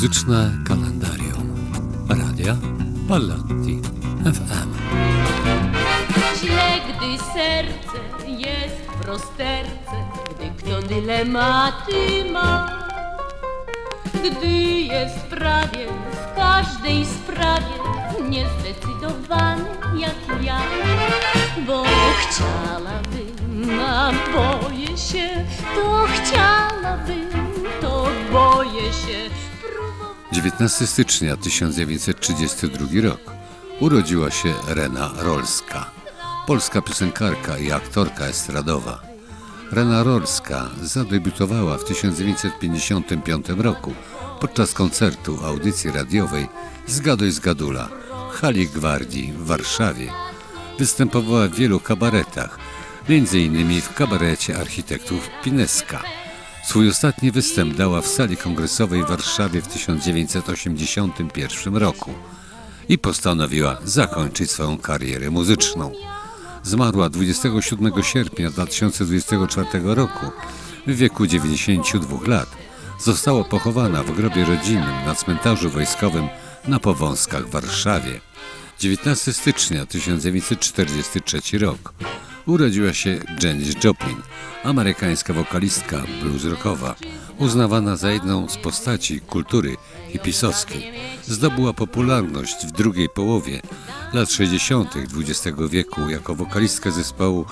Muzyczne kalendarium. Radia Palotti FM. Źle, gdy serce jest w rozterce, gdy kto dylematy ma. Gdy jest prawie w każdej sprawie niezdecydowany jak ja. Bo chciałabym, a boję się, to chciałabym, to boję się. Próbować 19 stycznia 1932 rok urodziła się Rena Rolska, polska piosenkarka i aktorka estradowa. Rena Rolska zadebiutowała w 1955 roku podczas koncertu audycji radiowej Zgaduj z Gadula w hali Gwardii w Warszawie. Występowała w wielu kabaretach, m.in. w kabarecie architektów Pineska. Swój ostatni występ dała w sali kongresowej w Warszawie w 1981 roku i postanowiła zakończyć swoją karierę muzyczną. Zmarła 27 sierpnia 2024 roku w wieku 92 lat. Została pochowana w grobie rodzinnym na cmentarzu wojskowym na Powązkach w Warszawie. 19 stycznia 1943 rok urodziła się Janis Joplin, amerykańska wokalistka blues rockowa, uznawana za jedną z postaci kultury hipisowskiej. Zdobyła popularność w drugiej połowie lat 60. XX wieku jako wokalistka zespołu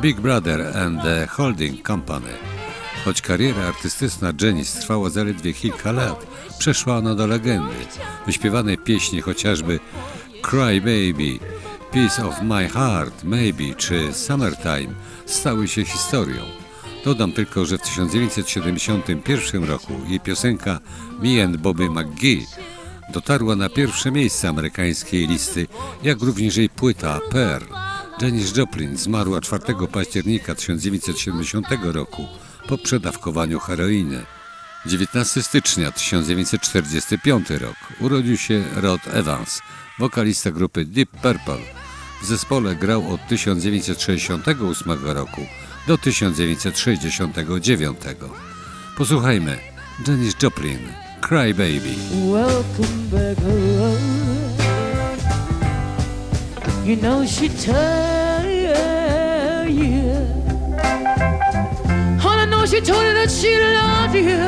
Big Brother and the Holding Company. Choć kariera artystyczna Janis trwała zaledwie kilka lat, przeszła ona do legendy. Wyśpiewane pieśni chociażby Cry Baby, Piece of My Heart, Maybe czy Summertime stały się historią. Dodam tylko, że w 1971 roku jej piosenka Me and Bobby McGee dotarła na pierwsze miejsce amerykańskiej listy, jak również jej płyta Pearl. Janis Joplin zmarła 4 października 1970 roku po przedawkowaniu heroiny. 19 stycznia 1945 rok urodził się Rod Evans, wokalista grupy Deep Purple. W zespole grał od 1968 roku do 1969. Posłuchajmy Janis Joplin, Cry Baby. Welcome back home. You know she tell you. Honey, know she told you that she loved you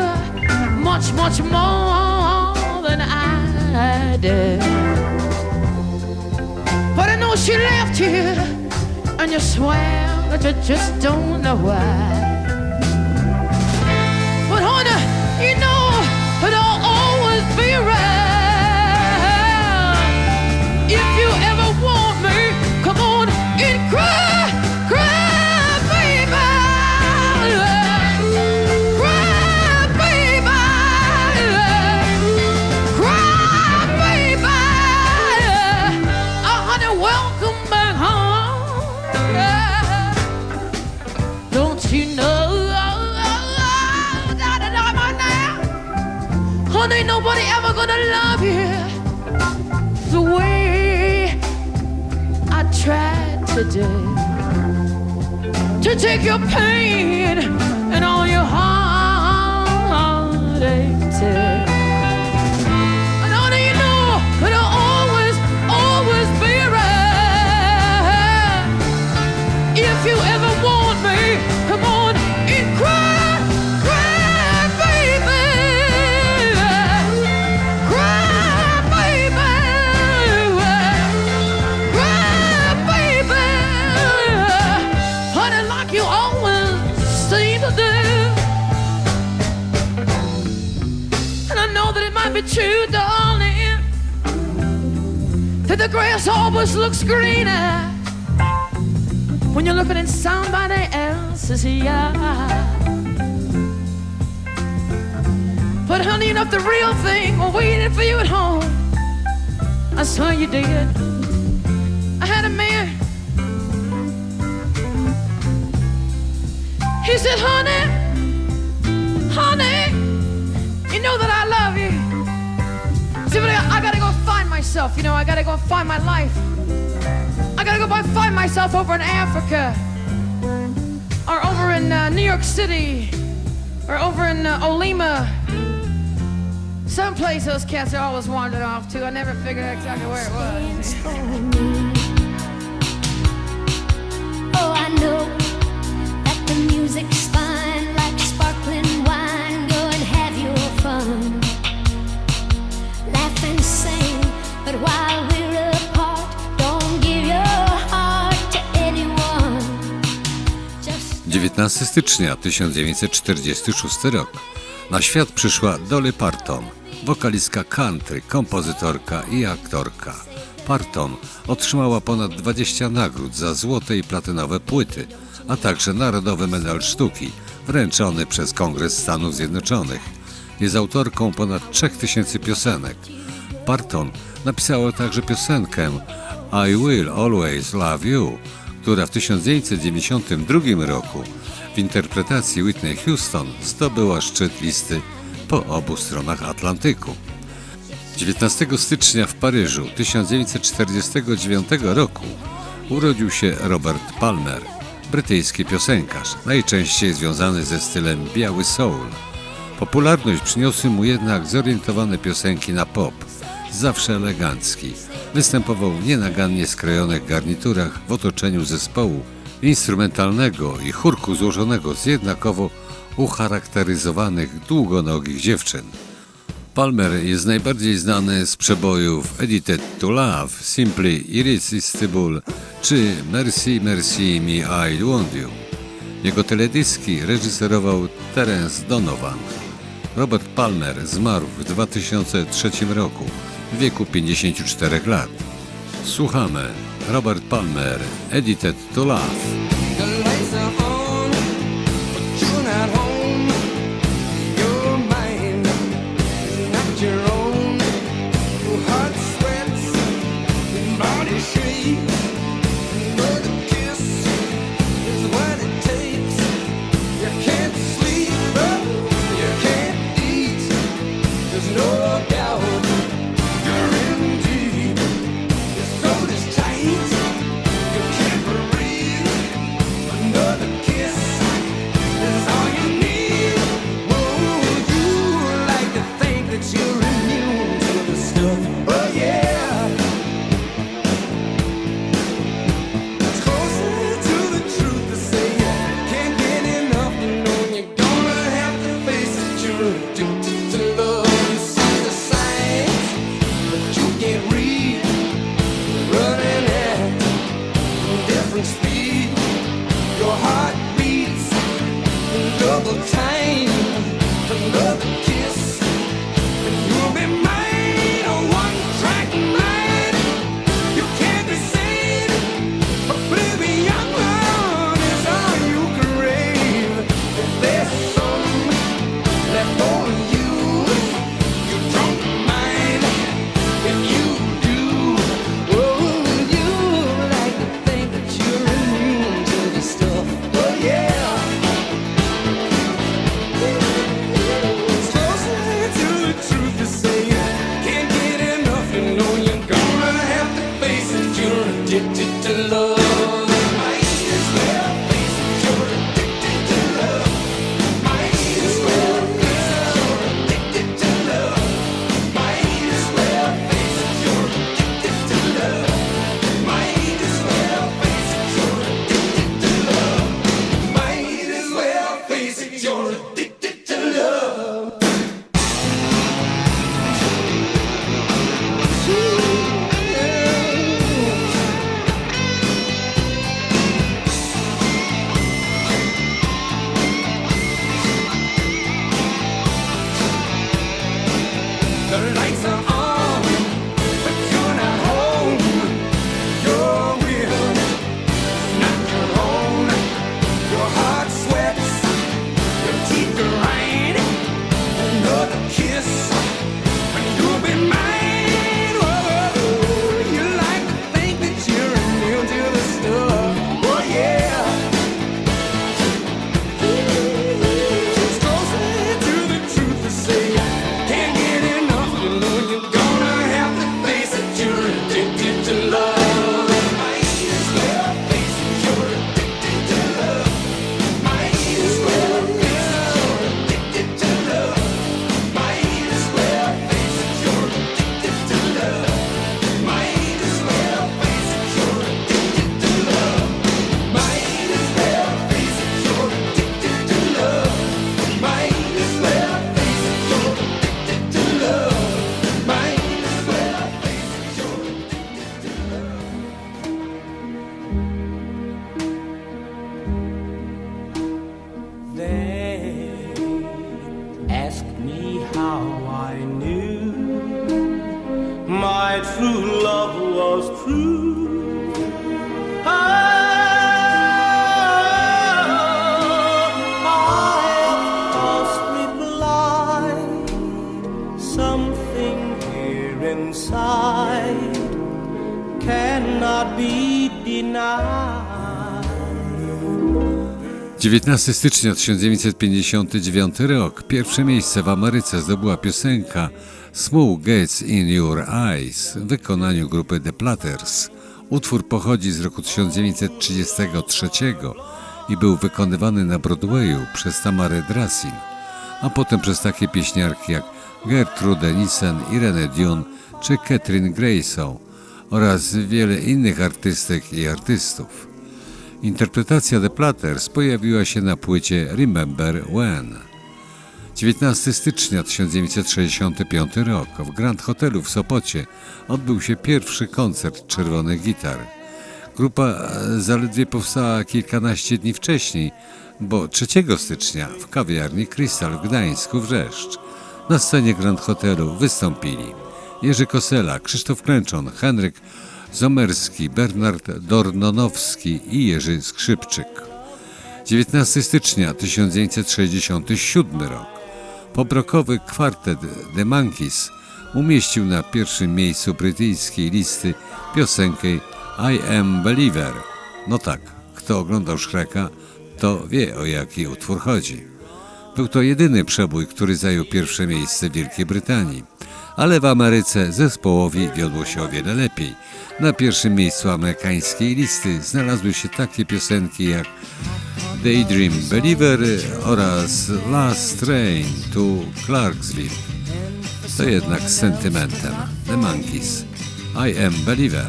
much, much more than I did. She left you, and you swear that you just don't know why. Gonna love you the way I tried today to take your pain to do. And I know that it might be true, darling, that the grass always looks greener when you're looking in somebody else's eye. But honey, enough the real thing we're waiting for you at home. I saw you did. I had a man. Honey, honey, you know that I love you. See, but I, I gotta go find myself, you know, I gotta go find my life. I gotta go find myself over in Africa, or over in uh, New York City, or over in uh, Olima, Some place those cats are always wandering off to. I never figured out exactly where it was. 15 stycznia 1946 rok na świat przyszła Dolly Parton, wokalistka country, kompozytorka i aktorka. Parton otrzymała ponad 20 nagród za złote i platynowe płyty, a także Narodowy Medal Sztuki wręczony przez Kongres Stanów Zjednoczonych. Jest autorką ponad 3000 piosenek. Parton napisała także piosenkę I Will Always Love You, która w 1992 roku w interpretacji Whitney Houston zdobyła szczyt listy po obu stronach Atlantyku. 19 stycznia w Paryżu 1949 roku urodził się Robert Palmer, brytyjski piosenkarz, najczęściej związany ze stylem biały soul. Popularność przyniosły mu jednak zorientowane piosenki na pop, zawsze elegancki. Występował w nienagannie skrojonych garniturach w otoczeniu zespołu instrumentalnego i chórku złożonego z jednakowo ucharakteryzowanych długonogich dziewczyn. Palmer jest najbardziej znany z przebojów Edited to Love, Simply Irresistible czy Mercy Mercy Me I Want You. Jego teledyski reżyserował Terence Donovan. Robert Palmer zmarł w 2003 roku w wieku 54 lat. Słuchamy Robert Palmer, Edited to Love. Double time. Inside cannot be denied. 19 stycznia 1959 rok. Pierwsze miejsce w Ameryce zdobyła piosenka Smoke Gets in Your Eyes w wykonaniu grupy The Platters. Utwór pochodzi z roku 1933 i był wykonywany na Broadwayu przez Tamarę Drasin, a potem przez takie pieśniarki jak Gertrude Nissen, Irene Dune czy Catherine Grayson oraz wiele innych artystek i artystów. Interpretacja The Platters pojawiła się na płycie Remember When. 19 stycznia 1965 rok w Grand Hotelu w Sopocie odbył się pierwszy koncert Czerwonych Gitar. Grupa e, zaledwie powstała kilkanaście dni wcześniej, bo 3 stycznia w kawiarni Krystal w Gdańsku Wrzeszcz na scenie Grand Hotelu wystąpili Jerzy Kosela, Krzysztof Klęczon, Henryk Zomerski, Bernard Dornonowski i Jerzy Skrzypczyk. 19 stycznia 1967 rok. Pobrokowy kwartet The Monkees umieścił na pierwszym miejscu brytyjskiej listy piosenkę I Am Believer. No tak, kto oglądał Shreka, to wie o jaki utwór chodzi. Był to jedyny przebój, który zajął pierwsze miejsce w Wielkiej Brytanii. Ale w Ameryce zespołowi wiodło się o wiele lepiej. Na pierwszym miejscu amerykańskiej listy znalazły się takie piosenki jak Daydream Believer oraz Last Train to Clarksville. To jednak z sentymentem. The Monkees. I am Believer.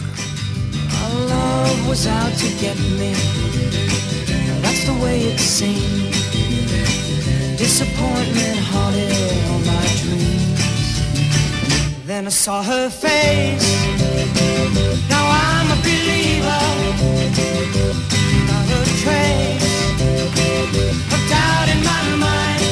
Disappointment haunted all my dreams. Then I saw her face. Now I'm a believer. Not a trace of doubt in my mind.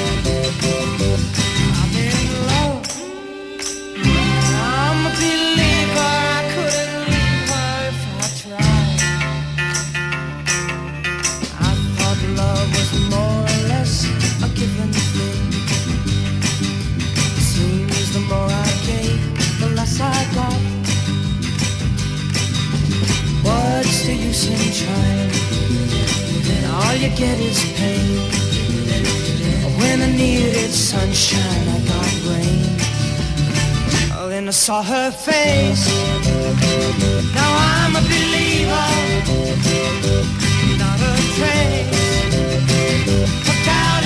Her face. Now I'm a believer. Not a trace of doubt